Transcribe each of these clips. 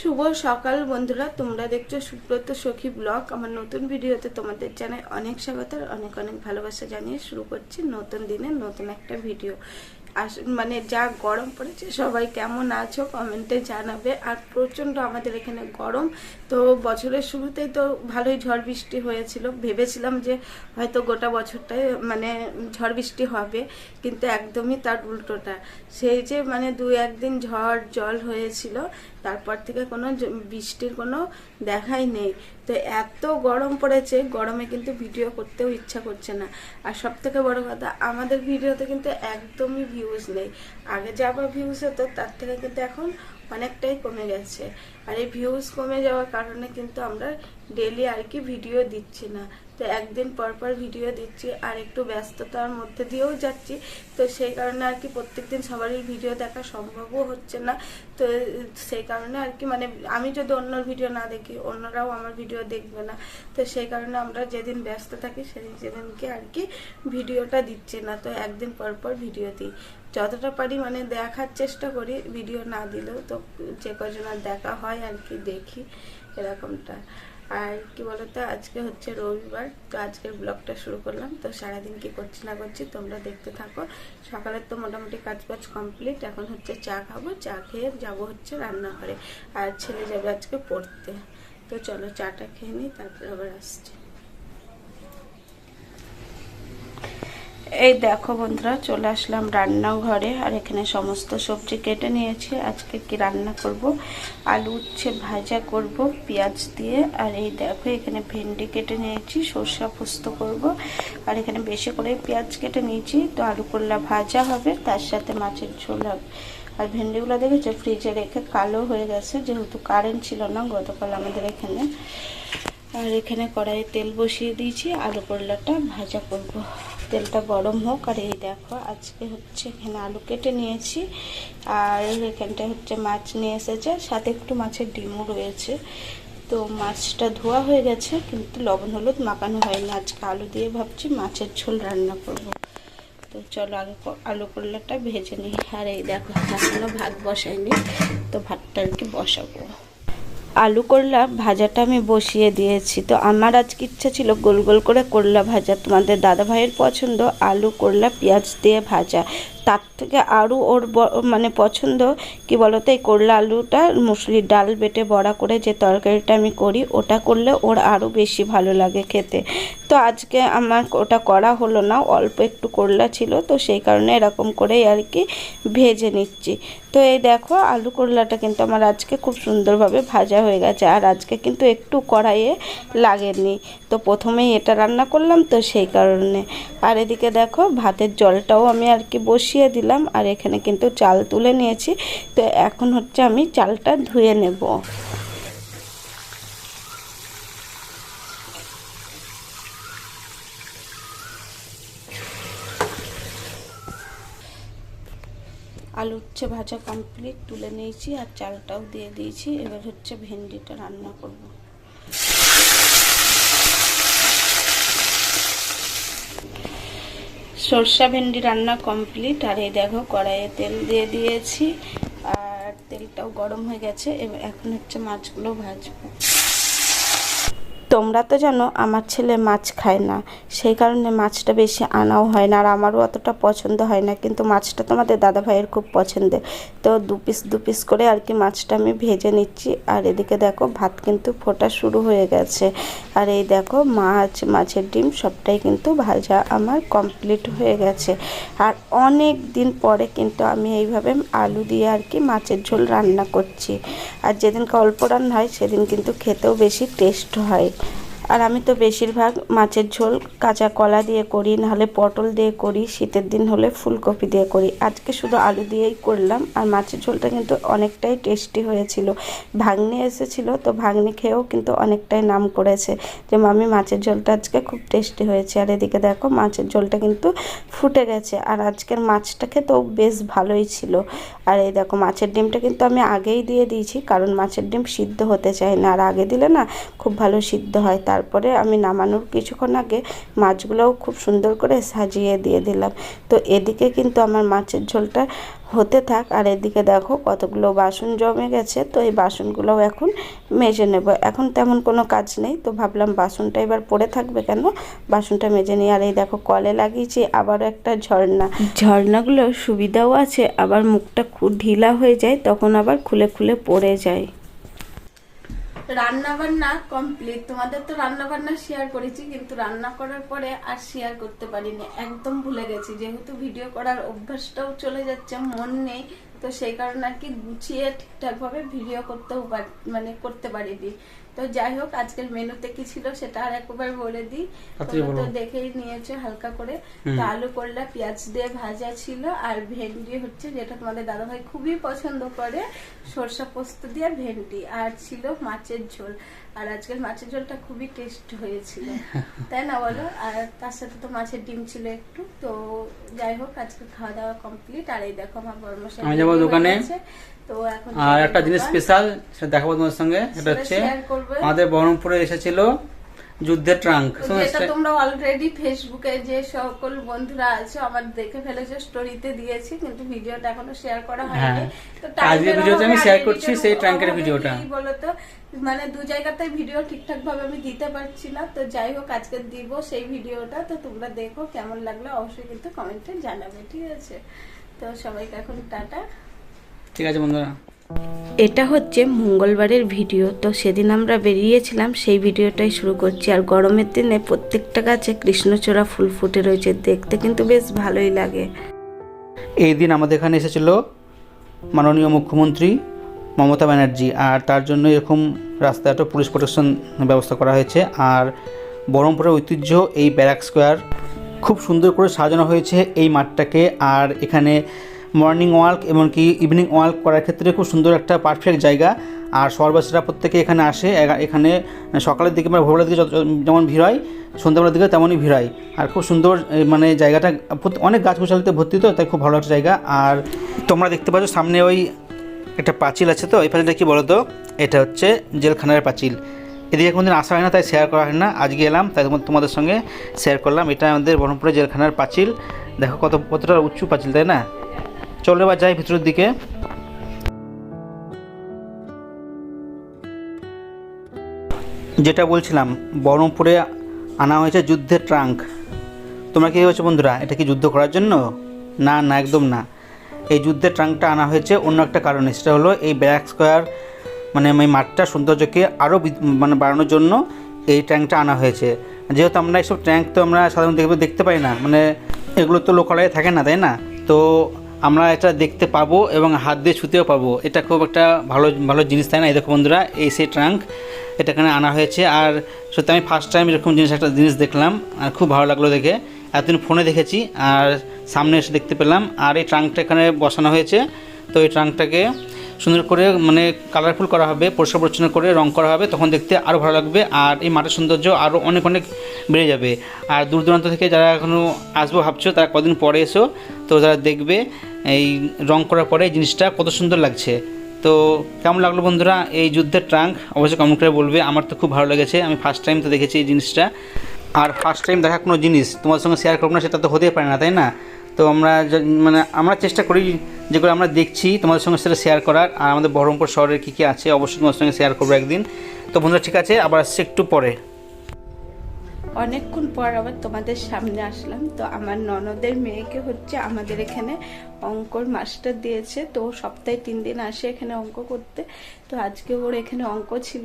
শুভ সকাল বন্ধুরা, তোমরা দেখছ সুব্রত সখী ব্লগ। আমার নতুন ভিডিওতে তোমাদের জানাই অনেক স্বাগত অনেক অনেক ভালোবাসা জানিয়ে শুরু করছি নতুন দিনের নতুন একটা ভিডিও। আস মানে যা গরম পড়েছে, সবাই কেমন আছো কমেন্টে জানাবে। আর প্রচণ্ড আমাদের এখানে গরম, তো বছরের শুরুতেই তো ভালোই ঝড় বৃষ্টি হয়েছিল। ভেবেছিলাম যে হয়তো গোটা বছরটাই মানে ঝড় বৃষ্টি হবে, কিন্তু একদমই তার উল্টোটা। সেই যে মানে দু একদিন ঝড়, জল হয়েছিল তারপর থেকে কোনো বৃষ্টির কোনো দেখাই নেই। তো এত গরম পড়েছে, গরমে কিন্তু ভিডিও করতেও ইচ্ছা করছে না। আর সব থেকে বড় কথা, আমাদের ভিডিওতে কিন্তু একদমই ভিউজ নেই। আগে যা বা ভিউজ হতো, তার থেকে কিন্তু এখন অনেকটাই কমে গেছে। আর এই ভিউজ কমে যাওয়ার কারণে কিন্তু আমরা ডেলি আর কি ভিডিও দিচ্ছি না। তো একদিন পর পর ভিডিও দিচ্ছি আর একটু ব্যস্ততার মধ্যে দিয়েও যাচ্ছি। তো সেই কারণে আর কি প্রত্যেকদিন সবারই ভিডিও দেখা সম্ভবও হচ্ছে না। তো সেই কারণে আর কি মানে আমি যদি অন্য ভিডিও না দেখি, অন্যরাও আমার ভিডিও দেখবে না। তো সেই কারণে আমরা যেদিন ব্যস্ত থাকি সেদিন সেদিনকে আর কি ভিডিওটা দিচ্ছি না। তো একদিন পর পর ভিডিও দিই। যতটা পারি মানে দেখার চেষ্টা করি ভিডিও না দিলেও তো যে কজনের দেখা হয় আর কি দেখি, এরকমটা। আর কি বলতো, আজকে হচ্ছে রবিবার, তো আজকের ব্লগটা শুরু করলাম। তো সারাদিন কি করছি না করছি তোমরা দেখতে থাকো। সকালের তো মোটামুটি কাজ বাজ কমপ্লিট এখন হচ্ছে চা খাব। চা খেয়ে যাব হচ্ছে রান্নাঘরে। আর ছেলে যাবে আজকে পড়তে। তো চলো চাটা খেয়ে নিই, তারপরে আবার আসছি। এই দেখো বন্ধুরা, চলে আসলাম রান্নাঘরে, আর এখানে সমস্ত সবজি কেটে নিয়েছি। আজকে কি রান্না করব? আলু উচ্ছে ভাজা করব, পেঁয়াজ দিয়ে। আর এই দেখো, এখানে ভেন্ডি কেটে নিয়েছি, সর্ষা পোস্ত করব। আর এখানে বেশি করে পেঁয়াজ কেটে নিয়েছি, তো আলু করলা ভাজা হবে, তার সাথে মাছের ঝোল হবে। আর ভেন্ডিগুলো দেখেছ? ফ্রিজে রেখে কালো হয়ে গেছে, যেহেতু কারেন্ট ছিল না গতকাল আমাদের এখানে। আর এখানে কড়াইয়ে তেল বসিয়ে দিয়েছি। আলু করলাটা ভাজা করব। তেলটা গরম হোক। আর এই দেখো, আজকে হচ্ছে এখানে আলু কেটে নিয়েছি। আর এখানটায় হচ্ছে মাছ নিয়ে এসেছে। সাথে একটু মাছের ডিমও রয়েছে। তো মাছটা ধোয়া হয়ে গেছে, কিন্তু লবণ, হলুদ মাখানো হয়নি। আজকে আলু দিয়ে ভাবছি মাছের ঝোল রান্না করব। তো চলো আগে আলু করলাটা ভেজে নিই। আর এই দেখো, এখনও ভাত বসাইনি তো ভাতটা আর কি বসাবো। আলু করলা ভাজাটা আমি বসিয়ে দিয়েছি। তো আমার আজকে ইচ্ছা ছিল গোল গোল করে করলা ভাজা। তোমাদের দাদা ভাইয়ের পছন্দ, আলু, করলা, পেঁয়াজ দিয়ে ভাজা। তার থেকে আরও ওর মানে পছন্দ, কি বলতো, এই করলা আলুটা মুসলির ডাল বেটে বড়া করে যে তরকারিটা আমি করি, ওটা করলে ওর আরও বেশি ভালো লাগে খেতে। তো আজকে আমার ওটা করা হলো না, অল্প একটু করলা ছিল, তো সেই কারণে এরকম করেই আর কি ভেজে নিচ্ছি। তো এই দেখো, আলু করলাটা কিন্তু আমার আজকে খুব সুন্দরভাবে ভাজা হয়ে গেছে, আর আজকে কিন্তু একটু কড়াইয়ে লাগেনি। তো প্রথমেই এটা রান্না করলাম তো সেই কারণে। আর এদিকে দেখো, ভাতের জলটাও আমি আর কি বসিয়ে দিলাম, আর এখানে কিন্তু চাল তুলে নিয়েছি, তো এখন হচ্ছে আমি চালটা ধুয়ে নেব। হচ্ছে ভাজা কমপ্লিট তুলে নিয়েছি আর চালটাও দিয়ে দিয়েছি। এবার হচ্ছে ভেন্ডিটা রান্না করব। সরষা ভেন্ডি রান্না কমপ্লিট আর এই দেখো কড়াইয়ে তেল দিয়ে দিয়েছি। আর তেলটাও গরম হয়ে গেছে, এবার এখন হচ্ছে মাছগুলো ভাজবো। তোমরা তো জানো আমার ছেলে মাছ খায় না, সেই কারণে মাছটা বেশি আনাও হয় না, আর আমারও অতটা পছন্দ হয় না, কিন্তু মাছটা তোমাদের দাদা ভাইয়ের খুব পছন্দের। তো দু পিস দু পিস করে আর কি মাছটা আমি ভেজে নিচ্ছি, আর এদিকে দেখো ভাত কিন্তু ফোটা শুরু হয়ে গেছে। আর এই দেখো মাছ, মাছের ডিম সবটাই কিন্তু ভাজা আমার কমপ্লিট হয়ে গেছে। আর অনেক দিন পরে কিন্তু আমি এইভাবে আলু দিয়ে আর কি মাছের ঝোল রান্না করছি। আর যেদিনকে অল্প রান্না হয় সেদিন কিন্তু খেতেও বেশি টেস্ট হয়। আর আমি তো বেশিরভাগ মাছের ঝোল কাঁচা কলা দিয়ে করি, নাহলে পটল দিয়ে করি, শীতের দিন হলে ফুলকপি দিয়ে করি। আজকে শুধু আলু দিয়েই করলাম, আর মাছের ঝোলটা কিন্তু অনেকটাই টেস্টি হয়েছিল। ভাগ্নি এসেছিল, তো ভাগ্নি খেয়েও কিন্তু অনেকটাই নাম করেছে যে মামি মাছের ঝোলটা আজকে খুব টেস্টি হয়েছে। আর এদিকে দেখো, মাছের ঝোলটা কিন্তু ফুটে গেছে, আর আজকের মাছটা খেতেও বেশ ভালোই ছিল। আর এই দেখো, মাছের ডিমটা কিন্তু আমি আগেই দিয়ে দিয়েছি, কারণ মাছের ডিম সিদ্ধ হতে চায় না। আর আগে দিলে না, খুব ভালো সিদ্ধ হয়, তার তারপরে আমি নামানোর কিছুক্ষণ আগে মাছগুলোও খুব সুন্দর করে সাজিয়ে দিয়ে দিলাম। তো এদিকে কিন্তু আমার মাছের ঝোলটা হতে থাক, আর এদিকে দেখো কতগুলো বাসন জমে গেছে, তো এই বাসনগুলোও এখন মেজে নেব। এখন তেমন কোনো কাজ নেই, তো ভাবলাম বাসনটা এবার পড়ে থাকবে কেন? বাসনটা মেজে নিই আর এই দেখো কলে লাগিয়েছি আবারও একটা ঝর্ণা। ঝর্ণাগুলো সুবিধাও আছে, আবার মুখটা খুব ঢিলা হয়ে যায়, তখন আবার খুলে খুলে পড়ে যায়। রান্না বান্না কমপ্লিট তোমাদের তো রান্না বান্না শেয়ার করেছি, কিন্তু রান্না করার পরে আর শেয়ার করতে পারিনি। একদম ভুলে গেছি। যেহেতু ভিডিও করার অভ্যাসটাও চলে যাচ্ছে, মন নেই, তো সেই কারণে আর কি গুছিয়ে ঠিকঠাকভাবে ভিডিও করতেও মানে করতে পারিনি। তো যাই হোক আজকের মেনুতে কি ছিল সেটা আর একবার বলে দিই। তো দেখেই নিয়েছো হালকা করে। তো আলু করলা পেঁয়াজ দিয়ে ভাজা ছিল আর ভেন্ডি হচ্ছে যেটা তোমাদের দাদা ভাই খুবই পছন্দ করে সরষা পোস্ত দিয়ে ভেন্ডি আর ছিল মাছের ঝোল। আর আজকের মাছের ঝোলটা খুবই টেস্ট হয়েছিল। তাই না বলো? আর তার সাথে তো মাছের ডিম ছিল একটু তো যাই হোক আজকে খাওয়া দাওয়া কমপ্লিট আর এই দেখো আমার বড় মশাই আমি যাব দোকানে। তো এখন আর একটা জিনিস স্পেশাল সেটা দেখাবো তোমার সঙ্গে সেটা হচ্ছে আমাদের বহরমপুরে এসেছিল যুদ্ধের ট্রাঙ্ক যেটা তোমরা অলরেডি ফেসবুকে যে সকল বন্ধুরা আছে আমার দেখে ফেলেছো স্টোরিতে দিয়েছি কিন্তু ভিডিওটা এখনও শেয়ার করা হয়নি। হ্যাঁ। তো আজকের ভিডিওতে আমি আর করছি সেই ট্রাঙ্কের ভিডিওটা। কি বলতো? মানে দু জায়গাতে ভিডিও ঠিকঠাক ভাবে আমি দিতে পারছি না তো যাই হোক আজকে দিব সেই ভিডিওটা তো তোমরা দেখো কেমন লাগল অবশ্যই কিন্তু কমেন্টে জানাবে ঠিক আছে? তো সবাইকে এখন টাটা। ঠিক আছে বন্ধুরা। এটা হচ্ছে মঙ্গলবারের ভিডিও। তো সেদিন আমরা বেরিয়েছিলাম, সেই ভিডিওটাই শুরু করছি। আর গরমের দিনে প্রত্যেকটা গাছে কৃষ্ণচূড়া ফুল ফুটে রয়েছে। দেখতে কিন্তু বেশ ভালোই লাগে। এই দিন আমাদের এখানে এসেছিল মাননীয় মুখ্যমন্ত্রী মমতা ব্যানার্জি। আর তার জন্য এরকম রাস্তাটা পুলিশ প্রোটেকশন ব্যবস্থা করা হয়েছে। আর বহরমপুরের ঐতিহ্য, এই ব্যারাক স্কোয়ার খুব সুন্দর করে সাজানো হয়েছে এই মাঠটাকে। আর এখানে মর্নিং ওয়ার্ক এমনকি ইভিনিং ওয়ার্ক করার ক্ষেত্রে খুব সুন্দর একটা পারফেক্ট জায়গা। আর সর্বশেষরা প্রত্যেকে এখানে আসে এখানে সকালের দিকে বা ভোরবেলার দিকে যেমন ভিড় হয়, সন্ধ্যাবেলার দিকে তেমনই ভিড় হয়। আর খুব সুন্দর মানে জায়গাটা অনেক গাছগাছালিতে ভর্তি তো, তাই খুব ভালো একটা জায়গা। আর তোমরা দেখতে পাচ্ছ সামনে ওই একটা পাঁচিল আছে তো, এই পাঁচিলটা কি বলো তো এটা হচ্ছে জেলখানার পাঁচিল। এদিকে কোনোদিন আসা হয় না, তাই শেয়ার করা হয় না। আজকে এলাম, তাই তোমাদের সঙ্গে শেয়ার করলাম। এটা আমাদের বহরমপুরের জেলখানার পাঁচিল। দেখো কত কতটা উঁচু পাঁচিল, তাই না? চলো এবার যাই ভিতরের দিকে। যেটা বলছিলাম, বহরমপুরে আনা হয়েছে যুদ্ধের ট্রাঙ্ক। তোমরা কি হয়েছে বন্ধুরা, এটা কি যুদ্ধ করার জন্য? না না, একদম না। এই যুদ্ধের ট্রাঙ্কটা আনা হয়েছে অন্য একটা কারণে, সেটা হলো এই ব্যাক স্কোয়ার মানে এই মাঠটার সৌন্দর্যকে আরও মানে বাড়ানোর জন্য এই ট্যাঙ্কটা আনা হয়েছে। যেহেতু আমরা এইসব ট্যাঙ্ক তো আমরা সাধারণত দেখতে পাই না মানে এগুলো তো লোকালয়ে থাকে না, তাই না? তো আমরা এটা দেখতে পাবো এবং হাত দিয়ে ছুতেও পাবো। এটা খুব একটা ভালো ভালো জিনিস, তাই না? এই দেখো বন্ধুরা, এই সেই ট্রাঙ্ক এটা এখানে আনা হয়েছে। আর সত্যি আমি ফার্স্ট টাইম এরকম জিনিস, একটা জিনিস দেখলাম, আর খুব ভালো লাগল দেখে। এতদিন ফোনে দেখেছি, আর সামনে এসে দেখতে পেলাম। আর এই ট্রাঙ্কটা এখানে বসানো হয়েছে। তো এই ট্রাঙ্কটাকে সুন্দর করে মানে কালারফুল করা হবে, পরিষ্কার পরিচ্ছন্ন করে রং করা হবে, তখন দেখতে আরও ভালো লাগবে আর এই মাঠের সৌন্দর্য আরও অনেক অনেক বেড়ে যাবে। আর দূর দূরান্ত থেকে যারা এখনও আসব ভাবছ, তারা কদিন পরে এসো, তো যারা দেখবে এই রং করার পরে এই জিনিসটা কত সুন্দর লাগছে। তো কেমন লাগল বন্ধুরা এই যুদ্ধের ট্রাঙ্ক? অবশ্যই কমেন্ট করে বলবে, আমার তো খুব ভালো লেগেছে, আমি ফার্স্ট টাইম তো দেখেছি এই জিনিসটা। আর ফার্স্ট টাইম দেখা কোনো জিনিস তোমার সঙ্গে শেয়ার করব না, সেটা তো হতেই পারে না, তাই না? তো আমরা মানে আমরা চেষ্টা করি যেগুলো আমরা দেখছি তোমাদের সঙ্গে সেটা শেয়ার করার। আর আমাদের বহরমপুর শহরের কী কী আছে, অবশ্যই তোমার সঙ্গে শেয়ার করব একদিন। তো বন্ধুরা, ঠিক আছে, আবার আসছে একটু পরে। অনেকক্ষণ পর আবার তোমাদের সামনে আসলাম। তো আমার ননদের মেয়েকে হচ্ছে আমাদের এখানে অঙ্কর মাস্টার দিয়েছে। তো সপ্তাহে তিন দিন আসে এখানে অঙ্ক করতে। তো আজকে ওর এখানে অঙ্ক ছিল।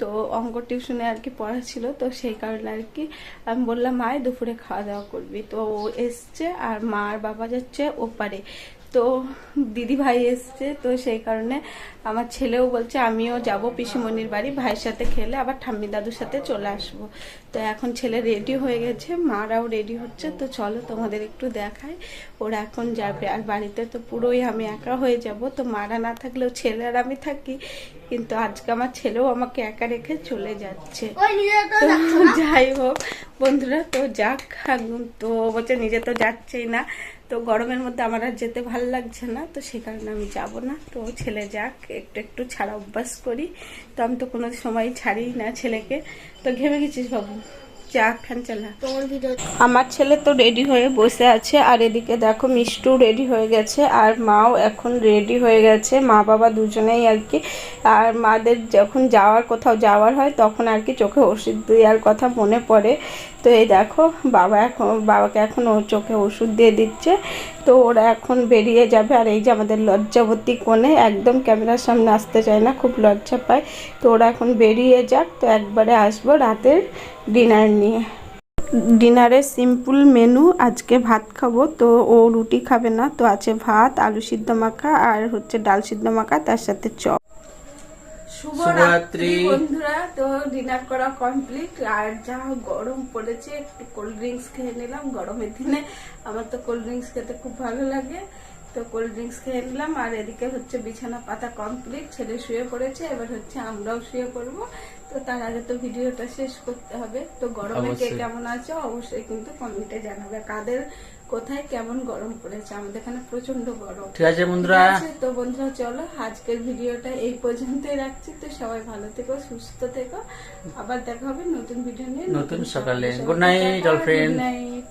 তো অঙ্ক টিউশনে আর কি পড়া ছিল, তো সেই কারণে আর কি আমি বললাম মায় দুপুরে খাওয়া দাওয়া করবি। তো ও এসছে আর মা আর বাবা যাচ্ছে ওপারে। তো দিদি ভাই এসছে তো সেই কারণে আমার ছেলেও বলছে আমিও যাব পিসিমণির বাড়ি ভাইয়ের সাথে খেলে আবার ঠাম্মি দাদুর সাথে চলে আসব। তো এখন ছেলে রেডি হয়ে গেছে মারাও রেডি হচ্ছে তো চলো তোমাদের একটু দেখায় ওরা এখন যাবে আর বাড়িতে তো পুরোই আমি একা হয়ে যাব তো মারা না থাকলেও ছেলে আর আমি থাকি কিন্তু আজকে আমার ছেলেও আমাকে একা রেখে চলে যাচ্ছে। তো যাই হোক বন্ধুরা তো যাক তো বলছে নিজে তো যাচ্ছেই না। তো গরমের মধ্যে আমার আর যেতে ভালো লাগছে না, তো সে কারণে আমি যাব না। তো ছেলে যাক, একটু একটু ছাড়া অভ্যাস করি। তো আমি তো কোনো সময় ছাড়ি না ছেলেকে। তো ঘেমে গেছিস বাবু? আমার ছেলে তো রেডি হয়ে বসে আছে, আর এদিকে দেখো মিষ্টু রেডি হয়ে গেছে, আর মাও এখন রেডি হয়ে গেছে। মা বাবা দুজনেই আর কি। আর মাদের যখন যাওয়ার কোথাও যাওয়ার হয়, তখন আর কি চোখে ওষুধ দেওয়ার কথা মনে পড়ে। তো এই দেখো, বাবা এখন, বাবাকে এখন ওর চোখে ওষুধ দিয়ে দিচ্ছে। তো ওরা এখন বেরিয়ে যাবে, আর এই যে আমাদের লজ্জাবতী কোণে একদম ক্যামেরার সামনে আসতে চায় না, খুব লজ্জা পায়। তো ওরা এখন বেরিয়ে যাক, তো একবারে আসব রাতের ডিনার নিয়ে। ডিনারে সিম্পল মেনু, আজকে ভাত খাব, তো ও রুটি খাবে না, তো আছে ভাত, আলু সিদ্ধ মাখা, আর হচ্ছে ডাল সিদ্ধ মাখা, তার সাথে চপ। শুভরাত্রি। বন্ধুরা। তো ডিনার করা কমপ্লিট আর যা গরম পড়েছে একটু কোল্ড ড্রিঙ্কস খেয়ে নিলাম গরমের দিনে। আমার তো কোল্ড ড্রিঙ্কস খেতে খুব ভালো লাগে। তো কোল্ড ড্রিঙ্কস খেয়ে নিলাম। আর এদিকে হচ্ছে বিছানা পাতা কমপ্লিট ছেলে শুয়ে পড়েছে। এবার হচ্ছে আমরাও শুয়ে পড়ব। তো তার আগে তো ভিডিওটা শেষ করতে হবে। তো গরমে কে কেমন আছে? অবশ্যই কিন্তু কমেন্টে জানাবে। কাদের কোথায় কেমন গরম পড়েছে? আমাদের এখানে প্রচণ্ড গরম। ঠিক আছে বন্ধুরা। তো বন্ধুরা চলো আজকের ভিডিওটা এই পর্যন্তই রাখছি। তো সবাই ভালো থেকো সুস্থ থেকো। আবার দেখা হবে নতুন ভিডিও নিয়ে নতুন সকালে। Good night all friends. Good night